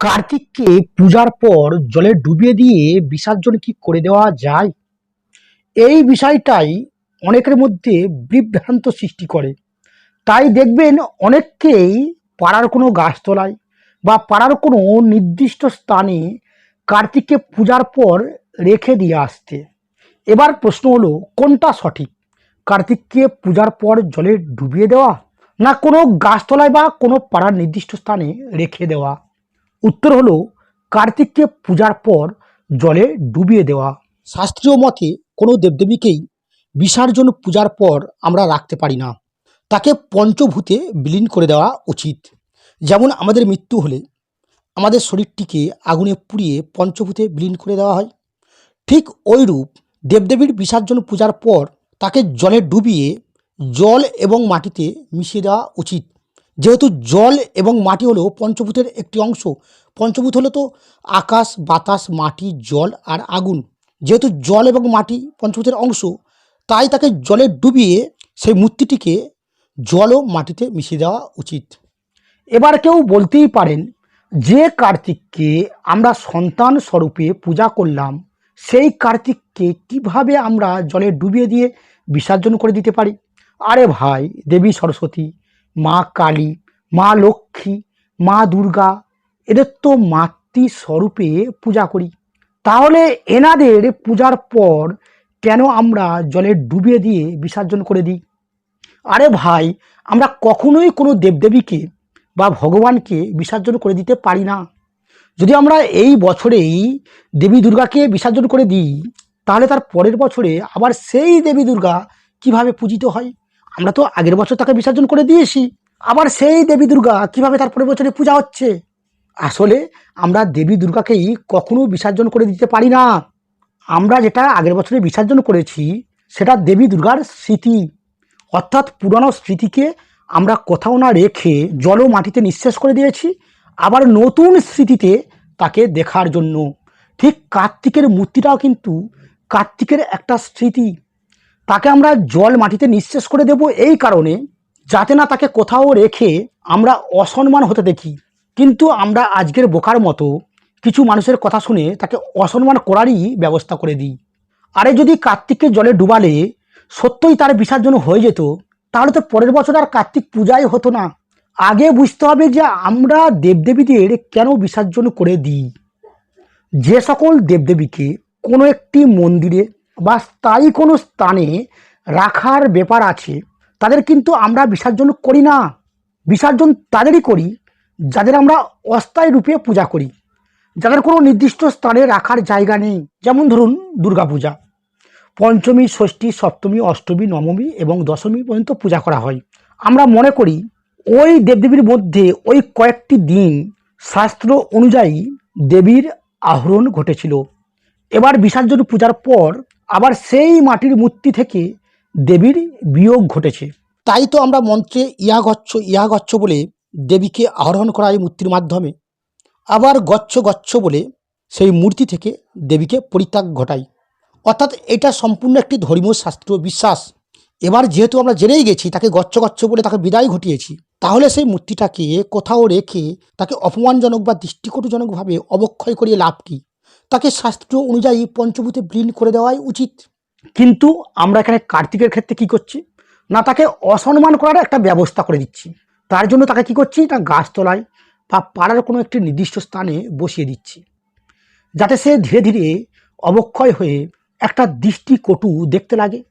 কার্তিককে পূজার পর জলে ডুবিয়ে দিয়ে বিসর্জন কি করে দেওয়া যায়? এই বিষয়টাই অনেকের মধ্যে বিভ্রান্ত সৃষ্টি করে। তাই দেখবেন অনেককেই পাড়ার কোনো গাছতলায় বা পাড়ার কোনো নির্দিষ্ট স্থানে কার্তিককে পূজার পর রেখে দিয়ে আসতে। এবার প্রশ্ন হলো, কোনটা সঠিক? কার্তিককে পূজার পর জলে ডুবিয়ে দেওয়া না কোনো গাছতলায় বা কোনো পাড়ার নির্দিষ্ট স্থানে রেখে দেওয়া? উত্তর হলো, কার্তিককে পূজার পর জলে ডুবিয়ে দেওয়া। শাস্ত্রীয় মতে, কোনো দেবদেবীকেই বিসর্জন পূজার পর আমরা রাখতে পারি না। তাকে পঞ্চভূতে বিলীন করে দেওয়া উচিত। যেমন আমাদের মৃত্যু হলে আমাদের শরীরটিকে আগুনে পুড়িয়ে পঞ্চভূতে বিলীন করে দেওয়া হয়। ঠিক ওইরূপ দেবদেবীর বিসর্জন পূজার পর তাকে জলে ডুবিয়ে জল এবং মাটিতে মিশিয়ে দেওয়া উচিত। যেহেতু জল এবং মাটি হলো পঞ্চভূতের একটি অংশ, পঞ্চভূত হলো তো আকাশ, বাতাস, মাটি, জল আর আগুন। যেহেতু জল এবং মাটি পঞ্চভূতের অংশ, তাই তাকে জলে ডুবিয়ে সেই মূর্তিটিকে জল ও মাটিতে মিশিয়ে দেওয়া উচিত। এবার কেউ বলতেই পারেন, যে কার্তিককে আমরা সন্তান স্বরূপে পূজা করলাম, সেই কার্তিককে কীভাবে আমরা জলে ডুবিয়ে দিয়ে বিসর্জন করে দিতে পারি? আরে ভাই, দেবী সরস্বতী মা কালী, মা লক্ষ্মী, মা দুর্গা, এদের তো মাতৃস্বরূপে পূজা করি। তাহলে এনাদের পূজার পর কেন আমরা জলে ডুবিয়ে দিয়ে বিসর্জন করে দিই? আরে ভাই, আমরা কখনোই কোনো দেবদেবীকে বা ভগবানকে বিসর্জন করে দিতে পারি না। যদি আমরা এই বছরেই দেবী দুর্গাকে বিসর্জন করে দিই, তাহলে তার পরের বছরে আবার সেই দেবী দুর্গা কীভাবে পূজিত হয়? আমরা তো আগের বছর তাকে বিসর্জন করে দিয়েছি। আবার সেই দেবী দুর্গা কীভাবে তার পরের বছরে পূজা হচ্ছে? আসলে আমরা দেবী দুর্গাকেই কখনো বিসর্জন করে দিতে পারি না। আমরা যেটা আগের বছরে বিসর্জন করেছি, সেটা দেবী দুর্গার স্মৃতি। অর্থাৎ পুরনো স্মৃতিকে আমরা কোথাও না রেখে জল মাটিতে নিঃশেষ করে দিয়েছি, আবার নতুন স্মৃতিতে তাকে দেখার জন্য। ঠিক কার্তিকের মূর্তিটাও কিন্তু কার্তিকের একটা স্মৃতি। তাকে আমরা জল মাটিতে নিঃশেষ করে দেব এই কারণে, যাতে না তাকে কোথাও রেখে আমরা অসম্মান হতে দেখি। কিন্তু আমরা আজকের বোকার মতো কিছু মানুষের কথা শুনে তাকে অসম্মান করারই ব্যবস্থা করে দিই। আরে যদি কার্তিককে জলে ডুবালে সত্যই তার বিসর্জন হয়ে যেত, তাহলে তো পরের বছর আর কার্তিক পূজাই হতো না। আগে বুঝতে হবে যে আমরা দেবদেবীদের কেন বিসর্জন করে দিই। যে সকল দেবদেবীকে কোনো একটি মন্দিরে বা স্থায়ী কোনো স্থানে রাখার ব্যাপার আছে, তাদের কিন্তু আমরা বিসর্জন করি না। বিসর্জন তাদেরই করি, যাদের আমরা অস্থায়ী রূপে পূজা করি, যাদের কোনো নির্দিষ্ট স্থানে রাখার জায়গা নেই। যেমন ধরুন দুর্গাপূজা। পঞ্চমী, ষষ্ঠী, সপ্তমী, অষ্টমী, নবমী এবং দশমী পর্যন্ত পূজা করা হয়। আমরা মনে করি ওই দেবদেবীর মধ্যে ওই কয়েকটি দিন শাস্ত্র অনুযায়ী দেবীর আহরণ ঘটেছিল। এবার বিসর্জন পূজার পর আবার সেই মাটির মূর্তি থেকে দেবীর বিয়োগ ঘটেছে। তাই তো আমরা মন্ত্রে ইয়া গচ্ছ ইয়া গচ্ছ বলে দেবীকে আহরণ করা এই মূর্তির মাধ্যমে। আবার গচ্ছ গচ্ছ বলে সেই মূর্তি থেকে দেবীকে পরিত্যাগ ঘটাই। অর্থাৎ এটা সম্পূর্ণ একটি ধর্মীয় শাস্ত্রীয় বিশ্বাস। এবার যেহেতু আমরা জেনেই গেছি, তাকে গচ্ছ গচ্ছ বলে তাকে বিদায় ঘটিয়েছি, তাহলে সেই মূর্তিটাকে কোথাও রেখে তাকে অপমানজনক বা দৃষ্টিকটুজনকভাবে অবক্ষয় করিয়ে লাভ কী? তাকে শাস্ত্র অনুযায়ী পঞ্চভূতে বিলীন করে দেওয়াই উচিত। কিন্তু আমরা এখানে কার্তিকের ক্ষেত্রে কি করছি? না, তাকে অসম্মান করার একটা ব্যবস্থা করে দিচ্ছি। তার জন্য তাকে কি করছি? না গাছতলায় বা পাড়ার কোনো একটি নির্দিষ্ট স্থানে বসিয়ে দিচ্ছি। যাতে সে ধীরে ধীরে অবক্ষয় হয়ে একটা দৃষ্টিকটু দেখতে লাগে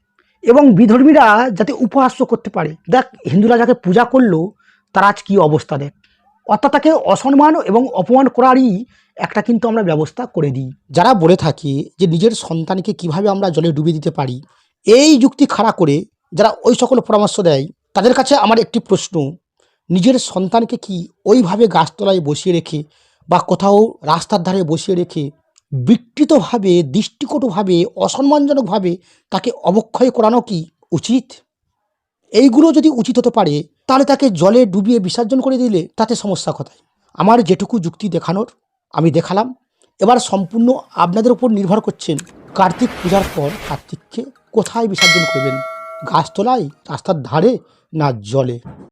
এবং বিধর্মীরা যাতে উপহাস্য করতে পারে। দেখ, হিন্দুরা যাকে পূজা করল, তার আজ কী অবস্থা দেখ। অর্থাৎ তাকে অসম্মান এবং অপমান করারই একটা কিন্তু আমরা ব্যবস্থা করে দিই। যারা বলে থাকি যে নিজের সন্তানকে কীভাবে আমরা জলে ডুবিয়ে দিতে পারি, এই যুক্তি খাড়া করে যারা ওই সকল পরামর্শ দেয়, তাদের কাছে আমার একটি প্রশ্ন, নিজের সন্তানকে কি ওইভাবে গাছতলায় বসিয়ে রেখে বা কোথাও রাস্তার ধারে বসিয়ে রেখে বিকৃতভাবে, দৃষ্টিকটুভাবে, অসম্মানজনকভাবে তাকে অবক্ষয় করানো কি উচিত? এইগুলো যদি উচিত হতে পারে তাহলে তাকে জলে ডুবিয়ে বিসর্জন করে দিলে তাতে সমস্যা কোথায়? আমার যেটুকু যুক্তি দেখানোর আমি দেখালাম। এবার সম্পূর্ণ আপনাদের উপর নির্ভর করছেন কার্তিক পূজার পর কার্তিককে কোথায় বিসর্জন করবেন? গাছতলায়, রাস্তার ধারে না জলে?